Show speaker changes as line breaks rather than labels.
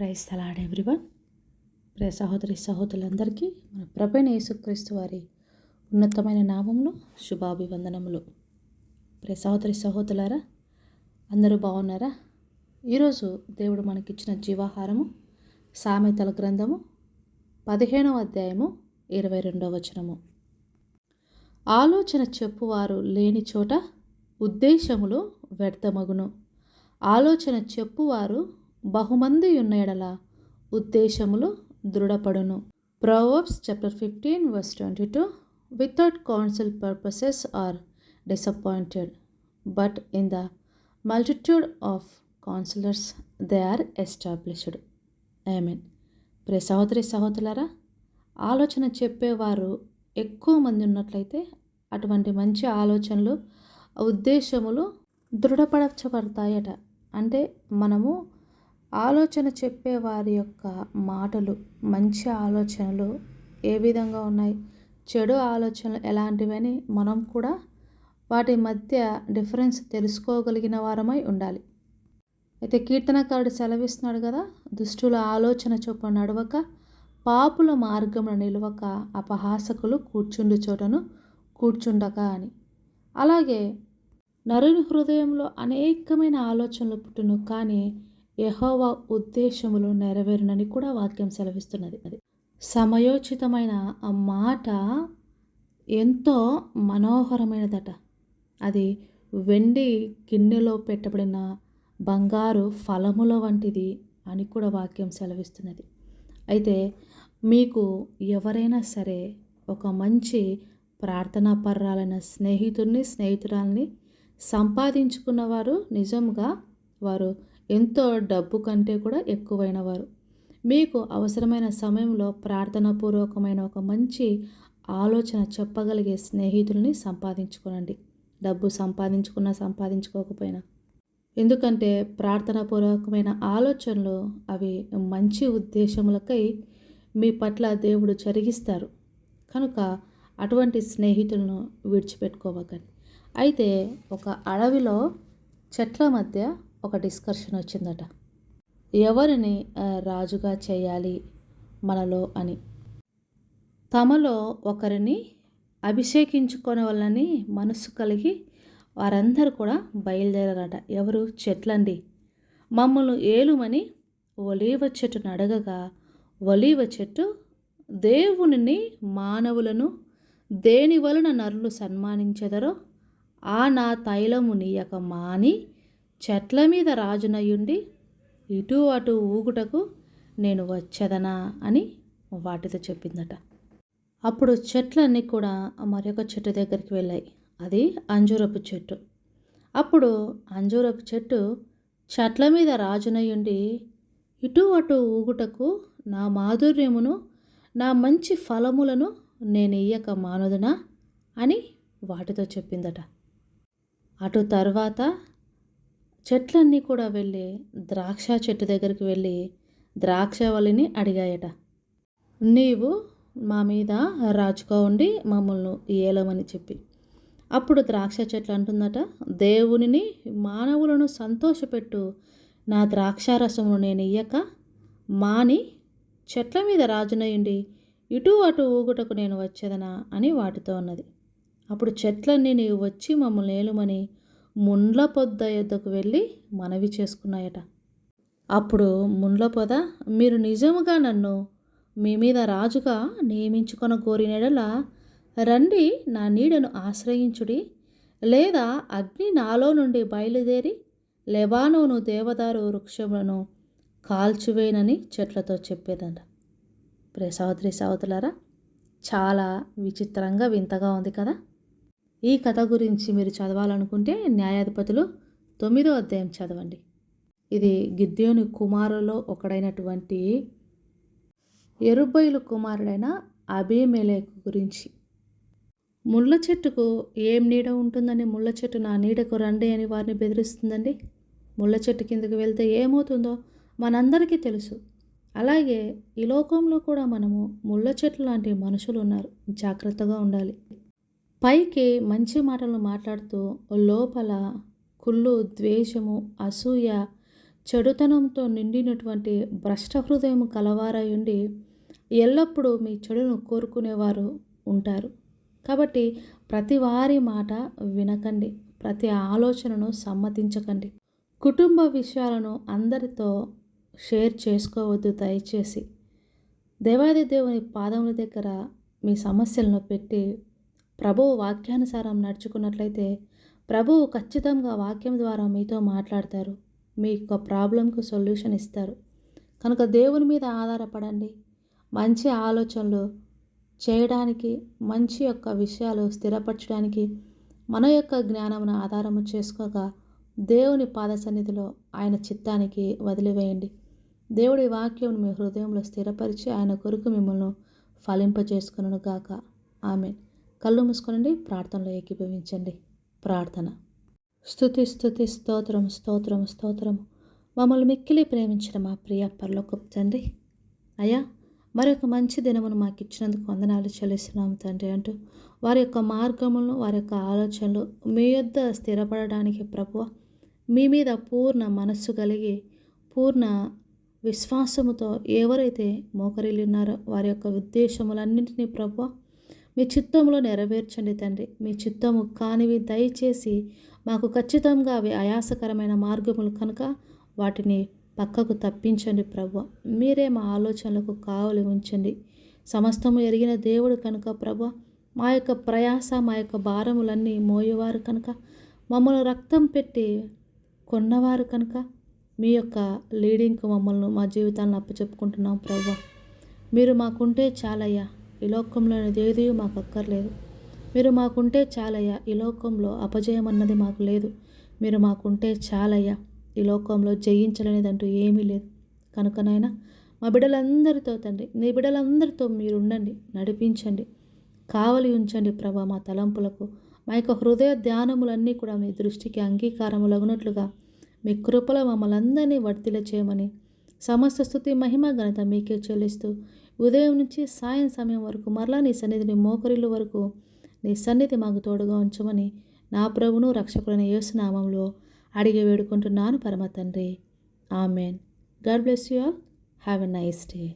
Praise తలాడ్ everyone. ప్రియ సహోదరి సహోదరులందరికీ మన ప్రభైన యేసుక్రీస్తు వారి ఉన్నతమైన నామంలో శుభాభివందనములు. ప్రియ సహోదరి సహోదరులారా అందరూ బాగున్నారా? ఈరోజు దేవుడు మనకిచ్చిన జీవాహారము సామెతల గ్రంథము పదిహేనవ అధ్యాయము ఇరవై రెండవ వచనము. ఆలోచన చెప్పువారు లేని చోట ఉద్దేశములు వ్యర్థమగును. ఆలోచన చెప్పువారు బహుమంది ఉన్నయడల ఉద్దేశములు దృఢపడును. Proverbs chapter fifteen verse twenty two without counsel purposes are disappointed but in the multitude of counsellors they are established. Amen pray సహోదరి సహోదరులారా ఆలోచన చెప్పేవారు ఎక్కువ మంది ఉన్నట్లయితే అటువంటి మంచి ఆలోచనలు ఉద్దేశములు దృఢపరచబడతాయట. అంటే మనము ఆలోచన చెప్పే వారి యొక్క మాటలు మంచి ఆలోచనలు ఏ విధంగా ఉన్నాయి? చెడు ఆలోచనలు ఎలాంటివని మనం కూడా వాటి మధ్య డిఫరెన్స్ తెలుసుకోగలిగిన వారమై ఉండాలి. అయితే కీర్తనకారుడు సెలవిస్తున్నాడు కదా దుష్టుల ఆలోచన చొప్పున నడవక పాపుల మార్గమున నిలవక అపహాసకులు కూర్చుండు చోటను కూర్చుండక అని. అలాగే నరుని హృదయంలో అనేకమైన ఆలోచనలు పుట్టును కానీ యహోవా ఉద్దేశములు నెరవేరునని కూడా వాక్యం సెలవిస్తున్నది అది. సమయోచితమైన ఆ మాట ఎంతో మనోహరమైనదట. అది వెండి గిన్నెలో పెట్టబడిన బంగారు ఫలముల వంటిది అని కూడా వాక్యం సెలవిస్తున్నది. అయితే మీకు ఎవరైనా సరే ఒక మంచి ప్రార్థనా పర్రాలైన స్నేహితుడిని స్నేహితురాల్ని సంపాదించుకున్నవారు నిజంగా వారు ఎంతో డబ్బు కంటే కూడా ఎక్కువైన వారు. మీకు అవసరమైన సమయంలో ప్రార్థనాపూర్వకమైన ఒక మంచి ఆలోచన చెప్పగలిగే స్నేహితుల్ని సంపాదించుకోనండి. డబ్బు సంపాదించుకున్నా సంపాదించుకోకపోయినా. ఎందుకంటే ప్రార్థనాపూర్వకమైన ఆలోచనలు అవి మంచి ఉద్దేశములకై మీ పట్ల దేవుడు జరిగిస్తారు. కనుక అటువంటి స్నేహితులను విడిచిపెట్టుకోవకండి అయితే ఒక అడవిలో చెట్ల మధ్య ఒక డిస్కషన్ వచ్చిందట. ఎవరిని రాజుగా చేయాలి మనలో అని. తమలో ఒకరిని అభిషేకించుకోవాలని వాళ్ళని మనసు కలిగి వారందరూ కూడా బయలుదేరారట. ఎవరు? చెట్లండి. మమ్మల్ని ఏలుమని ఒలీవ చెట్టును అడగగా ఒలీవ చెట్టు దేవుని మానవులను దేని వలన నరులు సన్మానించెదరో ఆ నా తైలము నీయక మాని చెట్ల మీద రాజునయ్యుండి ఇటు అటు ఊగుటకు నేను వచ్చేదనా అని వాటితో చెప్పిందట. అప్పుడు చెట్లన్నీ కూడా మరొక చెట్టు దగ్గరికి వెళ్ళాయి. అది అంజూరపు చెట్టు. అప్పుడు అంజూరపు చెట్టు చెట్ల మీద రాజునయ్యుండి ఇటు అటు ఊగుటకు నా మాధుర్యమును నా మంచి ఫలములను నేను ఇయ్యక మానదునా అని వాటితో చెప్పిందట. అటు తర్వాత చెట్లన్నీ కూడా వెళ్ళి ద్రాక్ష చెట్టు దగ్గరికి వెళ్ళి ద్రాక్షవల్లిని అడిగాయట. నీవు మా మీద రాజుగా ఉండి మమ్మల్ని ఏలమని చెప్పి. అప్పుడు ద్రాక్ష చెట్లు అంటుందట దేవునిని మానవులను సంతోషపెట్టు. నా ద్రాక్షారసమును నేను ఇయ్యక మాని చెట్ల మీద రాజునయ్యండి ఇటు అటు ఊగుటకు నేను వచ్చేదనా? అని వాటితో ఉన్నది అప్పుడు చెట్లన్నీ నీవు వచ్చి మమ్మల్ని ఏలుమని ముండ్ల పొద్ద యొద్దకు వెళ్ళి మనవి చేసుకున్నాయట. అప్పుడు ముండ్ల పొద మీరు నిజముగా నన్ను మీ మీద రాజుగా నియమించుకొన కోరినడలా రండి నా నీడను ఆశ్రయించుడి. లేదా అగ్ని నాలో నుండి బయలుదేరి లెబానోను దేవదారు వృక్షములను కాల్చివేనని చెట్లతో చెప్పేదంట. ప్రే సహోదరి సహోదరులారా చాలా విచిత్రంగా వింతగా ఉంది కదా? ఈ కథ గురించి మీరు చదవాలనుకుంటే న్యాయాధిపతులు తొమ్మిదో అధ్యాయం చదవండి. ఇది గిద్యోని కుమారులో ఒకడైనటువంటి ఎరుబైలు కుమారుడైన అభిమేలేకు గురించి. ముళ్ళ చెట్టుకు ఏం నీడ ఉంటుందని? ముళ్ళ చెట్టు నా నీడకు రండి అని వారిని బెదిరిస్తుందండి. ముళ్ళ చెట్టు కిందకి వెళ్తే ఏమవుతుందో మనందరికీ తెలుసు. అలాగే ఈ లోకంలో కూడా మనము ముళ్ళ చెట్లు లాంటి మనుషులు ఉన్నారు. జాగ్రత్తగా ఉండాలి. పైకి మంచి మాటలు మాట్లాడుతూ లోపల కుళ్ళు ద్వేషము అసూయ చెడుతనంతో నిండినటువంటి భ్రష్ట హృదయం కలవారై ఉండి ఎల్లప్పుడూ మీ చెడును కోరుకునేవారు ఉంటారు. కాబట్టి ప్రతి వారి మాట వినకండి ప్రతి ఆలోచనను సమ్మతించకండి. కుటుంబ విషయాలను అందరితో షేర్ చేసుకోవద్దు దయచేసి. దేవాది దేవుని పాదముల దగ్గర మీ సమస్యలను పెట్టి ప్రభువు వాక్యానుసారం నడుచుకున్నట్లయితే ప్రభువు ఖచ్చితంగా వాక్యం ద్వారా మీతో మాట్లాడతారు. మీ యొక్క ప్రాబ్లంకు సొల్యూషన్ ఇస్తారు. కనుక దేవుని మీద ఆధారపడండి. మంచి ఆలోచనలు చేయడానికి మంచి యొక్క విషయాలు స్థిరపరచడానికి మన యొక్క జ్ఞానమును ఆధారము చేసుకోక దేవుని పాద సన్నిధిలో ఆయన చిత్తానికి వదిలివేయండి. దేవుడి వాక్యం మీ హృదయంలో స్థిరపరిచి ఆయన కొరకు మిమ్మల్ని ఫలింపజేసుకును గాక ఆమె కళ్ళు మూసుకోనండి ప్రార్థనలో ఏకీభవించండి. ప్రార్థన. స్థుతి స్థుతి స్తోత్రం స్తోత్రం స్తోత్రం. మమ్మల్ని మిక్కిలి ప్రేమించిన మా ప్రియ పర్లోకపు తండ్రి. అయ్యా మరొక మంచి దినమును మాకు ఇచ్చినందుకు వందనాలు చెల్లిస్తున్నాము తండ్రి అంటూ వారి యొక్క మార్గములను వారి యొక్క ఆలోచనలు మీ యొద్ద స్థిరపడడానికి ప్రభువ మీ మీద పూర్ణ మనస్సు కలిగి పూర్ణ విశ్వాసముతో ఎవరైతే మోకరిల్లున్నారో వారి యొక్క ఉద్దేశములన్నింటినీ ప్రభువ మీ చిత్తంలో నెరవేర్చండి తండ్రి. మీ చిత్తము కానివి దయచేసి మాకు ఖచ్చితంగా అవి ఆయాసకరమైన మార్గములు కనుక వాటిని పక్కకు తప్పించండి ప్రభు మీరే మా ఆలోచనలకు కావలి ఉంచండి. సమస్తము ఎరిగిన దేవుడు కనుక ప్రభు మా యొక్క ప్రయాస మా యొక్క భారములన్నీ మోయేవారు కనుక మమ్మల్ని రక్తం పెట్టి కొన్నవారు కనుక మీ యొక్క లీడింగ్కు మమ్మల్ని మా జీవితాలను అప్పచెప్పుకుంటున్నాం ప్రభు మీరు మాకుంటే చాలయ్యా. ఈ లోకంలోని ఏది మాకు అక్కర్లేదు. మీరు మాకుంటే చాలయ్యా ఈ లోకంలో అపజయం అన్నది మాకు లేదు. మీరు మాకుంటే చాలయ్యా ఈ లోకంలో జయించలేనిదంటూ ఏమీ లేదు. కనుకనైనా మా బిడ్డలందరితో తండ్రి నీ బిడ్డలందరితో మీరు ఉండండి నడిపించండి. కావలి ఉంచండి ప్రభా మా తలంపులకు. మా యొక్క హృదయ ధ్యానములన్నీ కూడా మీ దృష్టికి అంగీకారములగునట్లుగా మీ కృపలో మమ్మల్ని అందరినీ వర్తిల చేయమని సమస్త స్థుతి మహిమ ఘనత మీకే చెల్లిస్తూ ఉదయం నుంచి సాయం సమయం వరకు మరలా నీ సన్నిధిని మోకరిల్లు వరకు నీ సన్నిధి మాకు తోడుగా ఉంచమని నా ప్రభును రక్షకుడైన యేసునామంలో అడిగి వేడుకుంటున్నాను పరమ తండ్రి. Amen. God bless you all. Have a nice day.